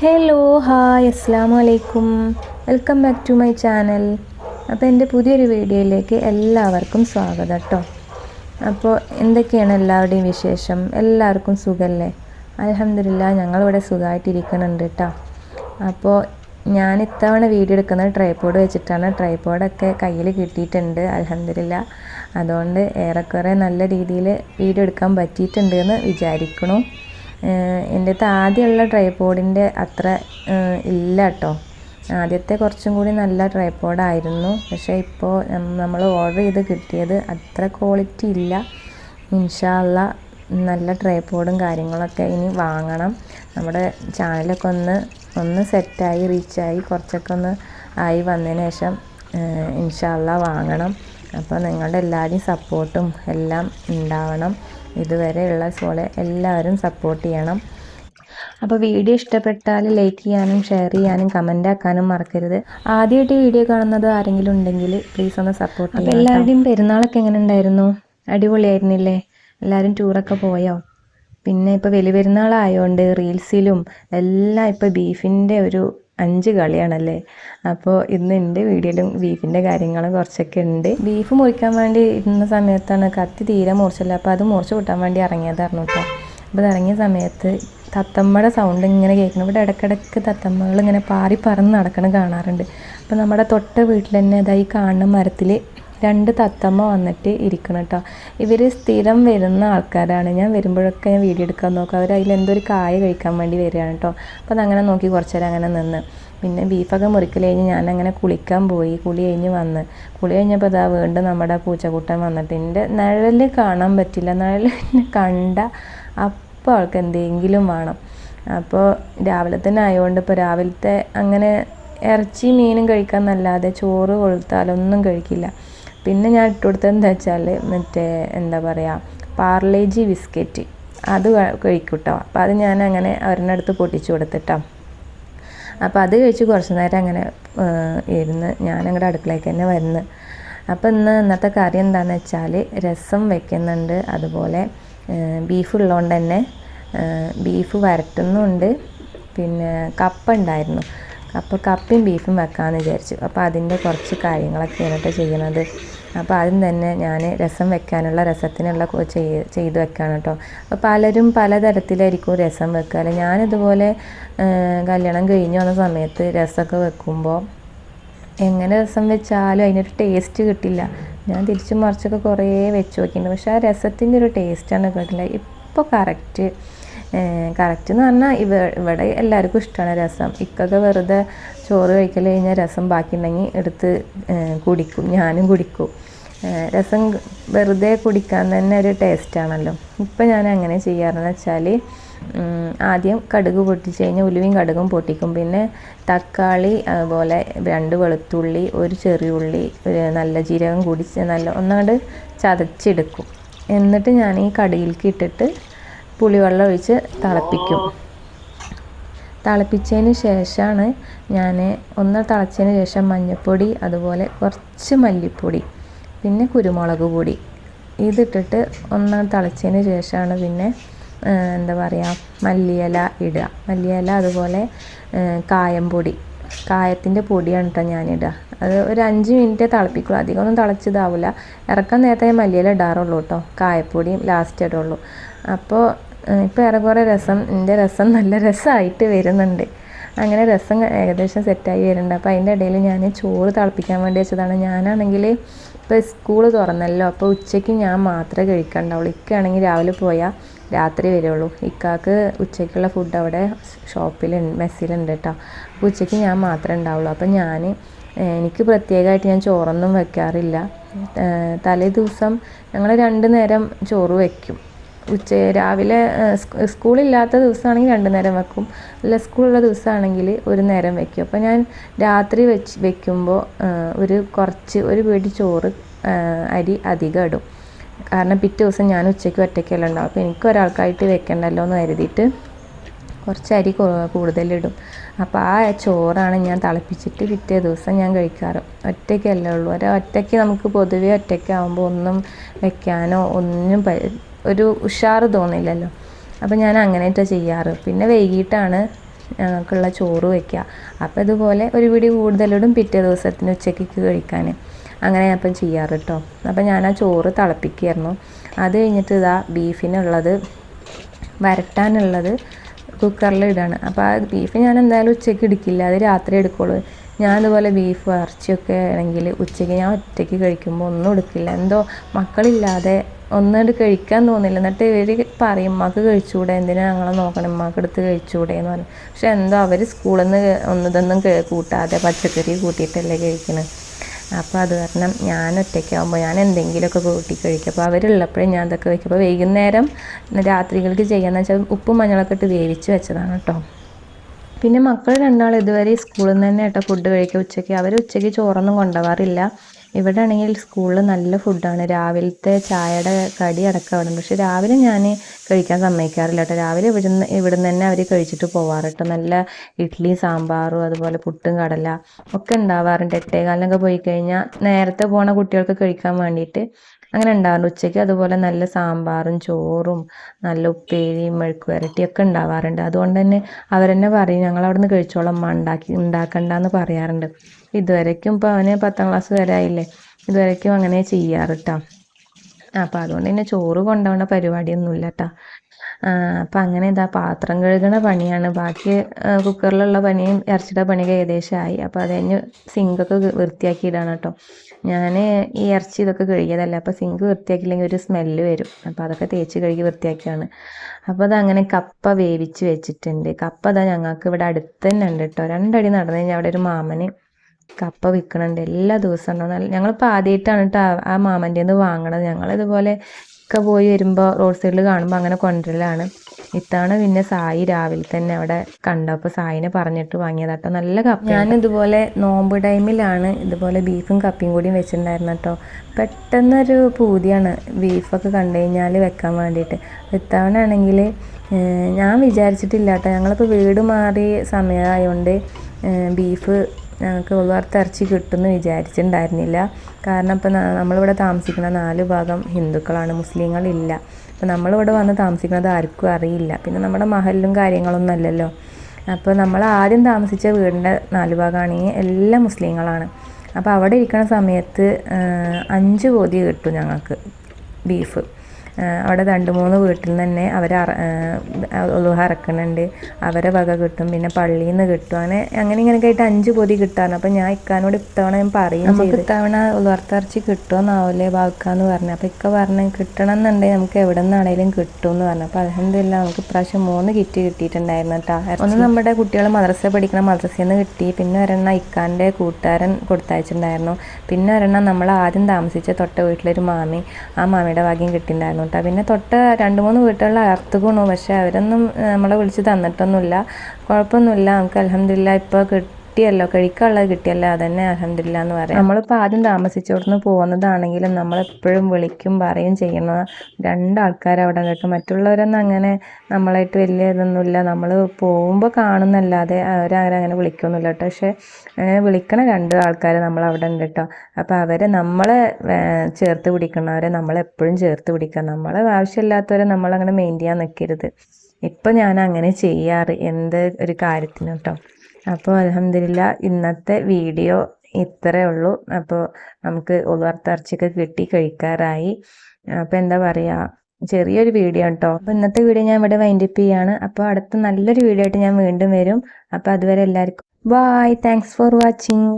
Hello hi അസ്സാം വലൈക്കും welcome back to my channel അപ്പോൾ എന്റെ പുതിയൊരു വീഡിയോയിലേക്ക് എല്ലാവർക്കും സ്വാഗതം കേട്ടോ അപ്പോൾ എന്തൊക്കെയാണ് എല്ലാവരുടെയും വിശേഷം? എല്ലാവർക്കും സുഖമല്ലേ അലഹമില്ല ഞങ്ങളിവിടെ സുഖമായിട്ടിരിക്കുന്നുണ്ട് കേട്ടോ അപ്പോൾ ഞാൻ ഇത്തവണ വീഡിയോ എടുക്കുന്നത് ട്രൈപോഡ് വെച്ചിട്ടാണ്. ട്രൈപോഡൊക്കെ കയ്യിൽ കിട്ടിയിട്ടുണ്ട് അലഹമില്ല അതുകൊണ്ട് ഏറെക്കുറെ നല്ല രീതിയിൽ വീഡിയോ എടുക്കാൻ പറ്റിയിട്ടുണ്ട് എന്ന് വിചാരിക്കണു. എന്റെ അടുത്ത് ആദ്യമുള്ള ട്രൈപോഡിന്റെ അത്ര ഇല്ല കേട്ടോ ആദ്യത്തെ കുറച്ചും കൂടി നല്ല ട്രൈപോഡായിരുന്നു പക്ഷേ ഇപ്പോൾ നമ്മൾ ഓർഡർ ചെയ്ത് കിട്ടിയത് അത്ര ക്വാളിറ്റി ഇല്ല. ഇൻഷാല്ല നല്ല ട്രൈപോഡും കാര്യങ്ങളൊക്കെ ഇനി വാങ്ങണം. നമ്മുടെ ചാനലൊക്കെ ഒന്ന് ഒന്ന് സെറ്റായി റീച്ചായി കുറച്ചൊക്കെ ഒന്ന് ആയി വന്നതിന് ശേഷം ഇൻഷാല്ല വാങ്ങണം. അപ്പോൾ നിങ്ങളുടെ എല്ലാവരുടെയും സപ്പോർട്ടും എല്ലാം ഉണ്ടാവണം. ഇതുവരെയുള്ള സോളെ എല്ലാവരും സപ്പോർട്ട് ചെയ്യണം. അപ്പോൾ വീഡിയോ ഇഷ്ടപ്പെട്ടാൽ ലൈക്ക് ചെയ്യാനും ഷെയർ ചെയ്യാനും കമന്റ് ആക്കാനും മറക്കരുത്. ആദ്യമായിട്ട് വീഡിയോ കാണുന്നത് ആരെങ്കിലും ഉണ്ടെങ്കിൽ പ്ലീസ് ഒന്ന് സപ്പോർട്ട് ചെയ്യാം എല്ലാവരുടെയും പെരുന്നാളൊക്കെ എങ്ങനെ ഉണ്ടായിരുന്നു? അടിപൊളിയായിരുന്നില്ലേ? എല്ലാവരും ടൂറൊക്കെ പോയോ? പിന്നെ ഇപ്പോൾ വലിയ പെരുന്നാളായതുകൊണ്ട് റീൽസിലും എല്ലാം ഇപ്പോൾ ബീഫിന്റെ ഒരു അഞ്ച് കളിയാണല്ലേ? അപ്പോൾ ഇന്ന് എന്റെ വീഡിയോയിലും ബീഫിന്റെ കാര്യങ്ങളും കുറച്ചൊക്കെ ഉണ്ട് ബീഫ് മുറിക്കാൻ വേണ്ടി ഇരുന്ന സമയത്താണ് കത്തി തീരെ മുറിച്ചില്ല. അപ്പോൾ അത് മുറിച്ച് കൂട്ടാൻ വേണ്ടി ഇറങ്ങിയതായിരുന്നു കേട്ടോ അപ്പോൾ ഇറങ്ങിയ സമയത്ത് തത്തമ്മയുടെ സൗണ്ട് ഇങ്ങനെ കേൾക്കണം ഇവിടെ ഇടയ്ക്കിടയ്ക്ക് തത്തമ്മകൾ ഇങ്ങനെ പാറി പറന്ന് നടക്കണം കാണാറുണ്ട്. അപ്പോൾ നമ്മുടെ തൊട്ട വീട്ടിൽ തന്നെ ഇതായി കാണുന്ന മരത്തിൽ രണ്ട് തത്തമ്മ വന്നിട്ട് ഇരിക്കണം കേട്ടോ ഇവർ സ്ഥിരം വരുന്ന ആൾക്കാരാണ്. ഞാൻ വരുമ്പോഴൊക്കെ ഞാൻ വീഡിയോ എടുക്കാൻ നോക്കാം. അവർ അതിൽ ഒരു കായ കഴിക്കാൻ വേണ്ടി വരികയാണ് കേട്ടോ അപ്പോൾ അതങ്ങനെ നോക്കി കുറച്ച് നേരം അങ്ങനെ നിന്ന്. പിന്നെ ബീഫൊക്കെ മുറിക്കൽ കഴിഞ്ഞ് ഞാനങ്ങനെ അങ്ങനെ കുളിക്കാൻ പോയി. കുളി കഴിഞ്ഞ് വന്ന്. കുളി കഴിഞ്ഞപ്പോൾ ഇതാ വീണ്ടും നമ്മുടെ പൂച്ചക്കൂട്ടം വന്നിട്ട് എന്റെ നിഴൽ കാണാൻ പറ്റില്ല. നിഴൽ കണ്ട അപ്പോൾ അവൾക്ക് എന്തെങ്കിലും വേണം. അപ്പോൾ രാവിലെ തന്നെ ആയതുകൊണ്ട് ഇപ്പോൾ രാവിലത്തെ അങ്ങനെ ഇറച്ചി മീനും കഴിക്കാന്നല്ലാതെ ചോറ് കൊളുത്താലൊന്നും കഴിക്കില്ല. പിന്നെ ഞാൻ ഇട്ട് കൊടുത്തത് എന്താ വെച്ചാൽ മറ്റേ എന്താ പറയുക പാർലേജി ബിസ്ക്കറ്റ്. അത് കഴിക്കൂട്ടോ. കേട്ടോ അപ്പോൾ അത് ഞാൻ അങ്ങനെ അവരുടെ അടുത്ത് പൊട്ടിച്ചു കൊടുത്തിട്ടോ. അപ്പോൾ അത് കഴിച്ച് കുറച്ച് നേരം അങ്ങനെ ഇരുന്ന് ഞാൻ അങ്ങോട്ട് അടുക്കളയ്ക്ക് തന്നെ വരുന്നു അപ്പോൾ ഇന്ന് ഇന്നത്തെ കറി എന്താണെന്ന് വെച്ചാൽ രസം വെക്കുന്നുണ്ട്. അതുപോലെ ബീഫ് ഉള്ളതുകൊണ്ട് തന്നെ ബീഫ് വരട്ടുന്നുണ്ട്. പിന്നെ കപ്പ ഉണ്ടായിരുന്നു. അപ്പോൾ കപ്പയും ബീഫും വെക്കാമെന്ന് വിചാരിച്ചു. അപ്പോൾ അതിന്റെ കുറച്ച് കാര്യങ്ങളൊക്കെ കേട്ടോ ചെയ്യണത്. അപ്പോൾ ആദ്യം തന്നെ ഞാൻ രസം വെക്കാനുള്ള രസത്തിനുള്ള ചെയ്ത് വെക്കാണ് കേട്ടോ. അപ്പോൾ പലരും പലതരത്തിലായിരിക്കും രസം വെക്കുക. അല്ലെ ഞാനിതുപോലെ കല്യാണം കഴിഞ്ഞു വന്ന സമയത്ത് രസമൊക്കെ വെക്കുമ്പോൾ എങ്ങനെ രസം വെച്ചാലും അതിനൊരു ടേസ്റ്റ് കിട്ടില്ല. ഞാൻ തിരിച്ചും മറിച്ചൊക്കെ കുറേ വെച്ച് നോക്കിയിട്ടുണ്ട്. പക്ഷേ ആ രസത്തിന്റെ ഒരു ടേസ്റ്റാണ് കിട്ടില്ല ഇപ്പോൾ കറക്റ്റ് കറക്റ്റ് എന്ന് പറഞ്ഞാൽ ഇവ ഇവിടെ എല്ലാവർക്കും ഇഷ്ടമാണ് രസം. ഇക്കൊക്കെ വെറുതെ ചോറ് കഴിക്കൽ കഴിഞ്ഞാൽ രസം ബാക്കിയുണ്ടെങ്കിൽ എടുത്ത് ഏഹ്, കുടിക്കും. ഞാനും കുടിക്കും. രസം വെറുതെ കുടിക്കാൻ തന്നെ ഒരു ടേസ്റ്റാണല്ലോ ഇപ്പം ഞാൻ അങ്ങനെ ചെയ്യാറെന്ന് വെച്ചാൽ ആദ്യം കടുക് പൊട്ടിച്ച് കഴിഞ്ഞാൽ ഉലുവയും കടുകും പൊട്ടിക്കും. പിന്നെ തക്കാളി അതുപോലെ രണ്ട് വെളുത്തുള്ളി ഒരു ചെറിയ ഉള്ളി ഒരു നല്ല ജീരകം കൂടി നല്ല ഒന്നങ്ങോട്ട് ചതച്ചെടുക്കും. എന്നിട്ട് ഞാൻ ഈ കടുകിലേക്ക് ഇട്ടിട്ട് പുളിവെള്ളം ഒഴിച്ച് തിളപ്പിക്കും. തിളപ്പിച്ചതിന് ശേഷമാണ് ഞാൻ ഒന്ന് തിളച്ചതിന് ശേഷം മഞ്ഞൾപ്പൊടി അതുപോലെ കുറച്ച് മല്ലിപ്പൊടി പിന്നെ കുരുമുളക് പൊടി. ഇതിട്ടിട്ട് ഒന്ന് തിളച്ചതിന് ശേഷമാണ് പിന്നെ എന്താ പറയുക മല്ലിയില ഇടുക. മല്ലിയില അതുപോലെ കായംപൊടി കായത്തിന്റെ പൊടിയാണ് കേട്ടോ ഞാനിടുക. അത് ഒരു അഞ്ച് മിനിറ്റ് തിളപ്പിക്കുള്ളൂ. അധികം ഒന്നും തിളച്ചതാവില്ല ഇറക്കാൻ നേരത്തെ മല്ലിയില ഇടാറുള്ളൂ കേട്ടോ കായപ്പൊടിയും ലാസ്റ്റ് ഇടുള്ളൂ. അപ്പോൾ ഇപ്പോൾ ഏറെക്കുറെ രസം എന്റെ രസം നല്ല രസമായിട്ട് വരുന്നുണ്ട്. അങ്ങനെ രസം ഏകദേശം സെറ്റായി വരുന്നുണ്ട്. അപ്പോൾ അതിന്റെ ഇടയിൽ ഞാൻ ചോറ് തിളപ്പിക്കാൻ വേണ്ടി വെച്ചതാണ്. ഞാനാണെങ്കിൽ ഇപ്പോൾ സ്കൂൾ തുറന്നല്ലോ അപ്പോൾ ഉച്ചയ്ക്ക് ഞാൻ മാത്രമേ കഴിക്കണ്ടാവുള്ളൂ. ഇക്കാണെങ്കിൽ രാവിലെ പോയാൽ രാത്രി വരുള്ളൂ. ഇക്കാക്ക് ഉച്ചയ്ക്കുള്ള ഫുഡ് അവിടെ ഷോപ്പിൽ മെസ്സിലുണ്ട് കേട്ടോ അപ്പോൾ ഉച്ചയ്ക്ക് ഞാൻ മാത്രമേ ഉണ്ടാവുള്ളൂ. അപ്പോൾ ഞാൻ എനിക്ക് പ്രത്യേകമായിട്ട് ഞാൻ ചോറൊന്നും വെക്കാറില്ല. തലേ ദിവസം ഞങ്ങൾ രണ്ട് നേരം ചോറ് വെക്കും. ഉച്ച രാവിലെ സ്കൂളില്ലാത്ത ദിവസമാണെങ്കിൽ രണ്ട് നേരം വെക്കും. അല്ല സ്കൂളുള്ള ദിവസമാണെങ്കിൽ ഒരു നേരം വെക്കും. അപ്പോൾ ഞാൻ രാത്രി വെച്ച് വെക്കുമ്പോൾ ഒരു കുറച്ച് ഒരു പേടി ചോറ് അരി അധികം ഇടും. കാരണം പിറ്റേ ദിവസം ഞാൻ ഉച്ചയ്ക്ക് ഒറ്റയ്ക്കല്ല ഉണ്ടാവും അപ്പോൾ എനിക്ക് ഒരാൾക്കായിട്ട് വെക്കണ്ടല്ലോ എന്ന് കരുതിയിട്ട് കുറച്ച് അരി കൂടുതലിടും അപ്പോൾ ആ ചോറാണ് ഞാൻ തിളപ്പിച്ചിട്ട് പിറ്റേ ദിവസം ഞാൻ കഴിക്കാറ്. ഒറ്റയ്ക്കല്ലേ ഉള്ളൂ. ഒരു ഒറ്റയ്ക്ക് നമുക്ക് പൊതുവേ ഒറ്റയ്ക്കാവുമ്പോൾ ഒന്നും വെക്കാനോ ഒന്നും ഒരു ഉഷാറ് തോന്നില്ലല്ലോ. അപ്പോൾ ഞാൻ അങ്ങനെയൊക്കെ ചെയ്യാറ്. പിന്നെ വൈകിട്ടാണ് ഞങ്ങൾക്കുള്ള ചോറ് വയ്ക്കുക അപ്പോൾ ഇതുപോലെ ഒരു പിടി കൂടുതലിടും പിറ്റേ ദിവസത്തിന് ഉച്ചയ്ക്ക് കഴിക്കാൻ അങ്ങനെ ഇപ്പം ചെയ്യാറ് കേട്ടോ അപ്പം ഞാൻ ആ ചോറ് തിളപ്പിക്കുകയായിരുന്നു അത് കഴിഞ്ഞിട്ട് ഇതാ ബീഫിനുള്ളത് വരട്ടാനുള്ളത് കുക്കറിൽ ഇടാണ്. അപ്പോൾ ആ ബീഫ് ഞാൻ എന്തായാലും ഉച്ചയ്ക്ക് എടുക്കില്ല. അത് രാത്രി എടുക്കുള്ളൂ. ഞാൻ ഇതുപോലെ ബീഫ് ഇറച്ചിയൊക്കെ ആണെങ്കിൽ ഉച്ചയ്ക്ക് ഞാൻ ഒറ്റയ്ക്ക് കഴിക്കുമ്പോൾ ഒന്നും എടുക്കില്ല. എന്തോ മക്കളില്ലാതെ ഒന്നുകൊണ്ട് കഴിക്കാൻ തോന്നില്ല. എന്നിട്ട് ഇവർ പറയും ഉമ്മാക്ക് കഴിച്ചുകൂടെ എന്തിനാ ഞങ്ങളെ നോക്കണം? ഉമ്മാക്ക് എടുത്ത് കഴിച്ചുകൂടെ എന്ന് പറയും. പക്ഷെ എന്തോ അവർ സ്കൂളിൽ നിന്ന് ഒന്നിതൊന്നും കൂട്ടാതെ പച്ചക്കറി കൂട്ടിയിട്ടല്ലേ കഴിക്കണത് അപ്പോൾ അത് കാരണം ഞാൻ ഒറ്റയ്ക്കാവുമ്പോൾ ഞാൻ എന്തെങ്കിലുമൊക്കെ കൂട്ടി കഴിക്കും. അപ്പോൾ അവരുള്ളപ്പോഴും ഞാൻ ഇതൊക്കെ വയ്ക്കും അപ്പോൾ വൈകുന്നേരം രാത്രികൾക്ക് ചെയ്യാന്ന് വെച്ചാൽ ഉപ്പും മഞ്ഞളൊക്കെ ഇട്ട് വേവിച്ച് വെച്ചതാണ് കേട്ടോ. പിന്നെ മക്കൾ രണ്ടാൾ ഇതുവരെ സ്കൂളിൽ നിന്ന് തന്നെ കേട്ടോ ഫുഡ് കഴിക്കുക ഉച്ചയ്ക്ക്. അവർ ഉച്ചയ്ക്ക് ചോറൊന്നും കൊണ്ടുപോകാറില്ല ഇവിടെ ആണെങ്കിൽ സ്കൂളിൽ നല്ല ഫുഡാണ്. രാവിലത്തെ ചായയുടെ കടി അടക്കം അവിടെ പക്ഷെ രാവിലെ ഞാൻ കഴിക്കാൻ സമ്മതിക്കാറില്ല കേട്ടോ. രാവിലെ ഇവിടുന്ന് ഇവിടുന്ന് തന്നെ അവർ കഴിച്ചിട്ട് പോവാറ് കേട്ടോ. നല്ല ഇഡ്ഡലി സാമ്പാറും അതുപോലെ പുട്ടും കടല ഒക്കെ ഉണ്ടാവാറുണ്ട്. എട്ടേകാലിനൊക്കെ പോയി കഴിഞ്ഞാൽ നേരത്തെ പോണ കുട്ടികൾക്ക് കഴിക്കാൻ വേണ്ടിയിട്ട് അങ്ങനെ ഉണ്ടാവാറുണ്ട്. ഉച്ചയ്ക്ക് അതുപോലെ നല്ല സാമ്പാറും ചോറും നല്ല ഉപ്പേരിയും മെഴുക്ക് ഒക്കെ ഉണ്ടാവാറുണ്ട്. അതുകൊണ്ട് തന്നെ അവരെന്നെ പറയും ഞങ്ങൾ അവിടെ നിന്ന് കഴിച്ചോളാം അമ്മ ഉണ്ടാക്കി ഉണ്ടാക്കണ്ടെന്ന് പറയാറുണ്ട്. ഇതുവരയ്ക്കും ഇപ്പോൾ അവന് പത്താം ക്ലാസ് വരെ ആയില്ലേ. ഇതുവരയ്ക്കും അങ്ങനെ ചെയ്യാറ് കേട്ടോ അപ്പോൾ അതുകൊണ്ട് തന്നെ ചോറ് കൊണ്ടുപോകേണ്ട പരിപാടിയൊന്നുമില്ല കേട്ടോ അപ്പം അങ്ങനെ ഇതാ പാത്രം കഴുകണ പണിയാണ്. ബാക്കി കുക്കറിലുള്ള പണിയും ഇറച്ചിയുടെ പണിയൊക്കെ ആയി. അപ്പോൾ അത് കഴിഞ്ഞ് സിങ്കൊക്കെ വൃത്തിയാക്കിയിടാണ് കേട്ടോ. ഞാൻ ഈ ഇറച്ചി ഇതൊക്കെ കഴുകിയതല്ല. അപ്പോൾ സിങ്ക് വൃത്തിയാക്കിയില്ലെങ്കിൽ ഒരു സ്മെല്ല് വരും. അപ്പോൾ അതൊക്കെ തേച്ച് കഴുകി വൃത്തിയാക്കിയാണ്. അപ്പോൾ അതങ്ങനെ കപ്പ വേവിച്ച് വെച്ചിട്ടുണ്ട്. കപ്പ അതാ ഞങ്ങൾക്ക് ഇവിടെ അടുത്ത് തന്നെ ഉണ്ട് കേട്ടോ. രണ്ടടി നടന്നു കഴിഞ്ഞാൽ അവിടെ ഒരു മാമന് കപ്പ വിൽക്കണുണ്ട് എല്ലാ ദിവസവും ഉണ്ടാവും. ഞങ്ങളിപ്പോൾ ആദ്യമായിട്ടാണ് കേട്ടോ ആ മാമന്റെ നിന്ന് വാങ്ങണത്. ഞങ്ങളിതുപോലെ ഒക്കെ പോയി വരുമ്പോൾ റോഡ് സൈഡിൽ കാണുമ്പോൾ അങ്ങനെ കൊണ്ടുവരലാണ്. ഇത്തവണ പിന്നെ സായി രാവിലെ തന്നെ അവിടെ കണ്ടപ്പോൾ സായിനെ പറഞ്ഞിട്ട് വാങ്ങിയതാട്ടോ നല്ല കപ്പ ഞാൻ ഇതുപോലെ നോമ്പ് ടൈമിലാണ് ഇതുപോലെ ബീഫും കപ്പയും കൂടിയും വെച്ചിട്ടുണ്ടായിരുന്നു കേട്ടോ പെട്ടെന്നൊരു പൂതിയാണ് ബീഫൊക്കെ കണ്ടു കഴിഞ്ഞാൽ വെക്കാൻ വേണ്ടിയിട്ട്. ഇത്തവണ ആണെങ്കിൽ ഞാൻ വിചാരിച്ചിട്ടില്ല കേട്ടോ ഞങ്ങളിപ്പോൾ വീട് മാറി സമയമായതുകൊണ്ട് ബീഫ് ഞങ്ങൾക്ക് വറുത്ത ഇറച്ചി കിട്ടുമെന്ന് വിചാരിച്ചിട്ടുണ്ടായിരുന്നില്ല. കാരണം ഇപ്പം നമ്മളിവിടെ താമസിക്കുന്ന നാല് ഭാഗം ഹിന്ദുക്കളാണ് മുസ്ലിങ്ങളില്ല. അപ്പോൾ നമ്മളിവിടെ വന്ന് താമസിക്കുന്നത് ആർക്കും അറിയില്ല. പിന്നെ നമ്മുടെ മഹലും കാര്യങ്ങളൊന്നും അല്ലല്ലോ. അപ്പോൾ നമ്മൾ ആദ്യം താമസിച്ച വീടിന്റെ നാല് ഭാഗമാണെങ്കിൽ എല്ലാം മുസ്ലിങ്ങളാണ്. അപ്പോൾ അവിടെ ഇരിക്കുന്ന സമയത്ത് അഞ്ച് പൊതി കിട്ടും ഞങ്ങൾക്ക് ബീഫ്. അവിടെ രണ്ട് മൂന്ന് വീട്ടിൽ നിന്ന് തന്നെ അവർ ഉലുഹ ഇറക്കുന്നുണ്ട് അവരെ വക കിട്ടും പിന്നെ പള്ളിയിൽ നിന്ന് കിട്ടും. അങ്ങനെ അങ്ങനെ ഇങ്ങനെയൊക്കെ ആയിട്ട് അഞ്ച് പൊതി കിട്ടാറുണ്ട്. അപ്പം ഞാൻ ഇക്കാനോട് ഇത്തവണ ഞാൻ പറയും നമുക്ക് ഇത്തവണ ഉലർത്തിറച്ചി കിട്ടുമെന്നാവില്ലേ ബാക്കാന്ന് പറഞ്ഞു. അപ്പം ഇക്ക പറഞ്ഞു കിട്ടണം എന്നുണ്ടെങ്കിൽ നമുക്ക് എവിടെ നിന്നാണേലും കിട്ടും എന്ന് പറഞ്ഞു. അപ്പോൾ അലഹമില്ല നമുക്ക് ഇപ്രാവശ്യം മൂന്ന് കിറ്റ് കിട്ടിയിട്ടുണ്ടായിരുന്നു കേട്ടോ ഒന്ന് നമ്മുടെ കുട്ടികൾ മദ്രസ പഠിക്കണം മദ്രസയിൽ നിന്ന് കിട്ടി. പിന്നെ ഒരെണ്ണം ഇക്കാന്റെ കൂട്ടുകാരൻ കൊടുത്തയച്ചിട്ടുണ്ടായിരുന്നു. പിന്നെ ഒരെണ്ണം നമ്മൾ ആദ്യം താമസിച്ച തൊട്ട വീട്ടിലൊരു മാമി. ആ മാമിയുടെ ഭാഗ്യം കിട്ടിയിട്ടുണ്ടായിരുന്നു. കേട്ടോ പിന്നെ തൊട്ട് രണ്ട് മൂന്ന് വീട്ടുകളിൽ അർത്തുകൊണു പക്ഷേ അവരൊന്നും നമ്മളെ വിളിച്ച് തന്നിട്ടൊന്നുമില്ല. കുഴപ്പമൊന്നുമില്ല. നമുക്ക് അലഹമില്ല ഇപ്പോൾ കിട്ടിയല്ലോ കഴിക്കാനുള്ളത് കിട്ടിയല്ലോ അതന്നെ അലഹമില്ല എന്ന് പറയാം. നമ്മളിപ്പോൾ ആദ്യം താമസിച്ചോടുന്ന് പോകുന്നതാണെങ്കിലും നമ്മളെപ്പോഴും വിളിക്കും പറയും ചെയ്യുന്ന രണ്ടാൾക്കാർ അവിടെ കേട്ടോ മറ്റുള്ളവരൊന്നും അങ്ങനെ നമ്മളായിട്ട് വലിയ ഇതൊന്നുമില്ല. നമ്മൾ പോകുമ്പോൾ കാണുന്നല്ലാതെ അവരങ്ങനെ വിളിക്കൊന്നുമില്ല കേട്ടോ. പക്ഷേ അങ്ങനെ വിളിക്കണ രണ്ട് ആൾക്കാർ നമ്മൾ അവിടെ ഉണ്ട് കേട്ടോ. അപ്പോൾ അവരെ നമ്മളെ ചേർത്ത് പിടിക്കണവരെ നമ്മളെപ്പോഴും ചേർത്ത് പിടിക്കുക. നമ്മൾ ആവശ്യമില്ലാത്തവരെ നമ്മളങ്ങനെ മെയിൻ ചെയ്യാൻ നിൽക്കരുത് ഇപ്പം ഞാൻ അങ്ങനെ ചെയ്യാറ്. എന്ത് ഒരു കാര്യത്തിന് കേട്ടോ. അപ്പോൾ അലഹമില്ല ഇന്നത്തെ വീഡിയോ ഇത്രേ ഉള്ളൂ. അപ്പോൾ നമുക്ക് ഉലർത്തിറച്ചിയൊക്കെ കിട്ടി കഴിക്കാറായി. അപ്പോൾ എന്താ പറയുക ചെറിയൊരു വീഡിയോ കേട്ടോ അപ്പോൾ ഇന്നത്തെ വീഡിയോ ഞാൻ ഇവിടെ വൈൻഡപ്പ് ചെയ്യാണ്. അപ്പോൾ അടുത്ത നല്ലൊരു വീഡിയോ ആയിട്ട് ഞാൻ വീണ്ടും വരും. അപ്പോൾ അതുവരെ എല്ലാവർക്കും ബായ് താങ്ക്സ് ഫോർ വാച്ചിങ്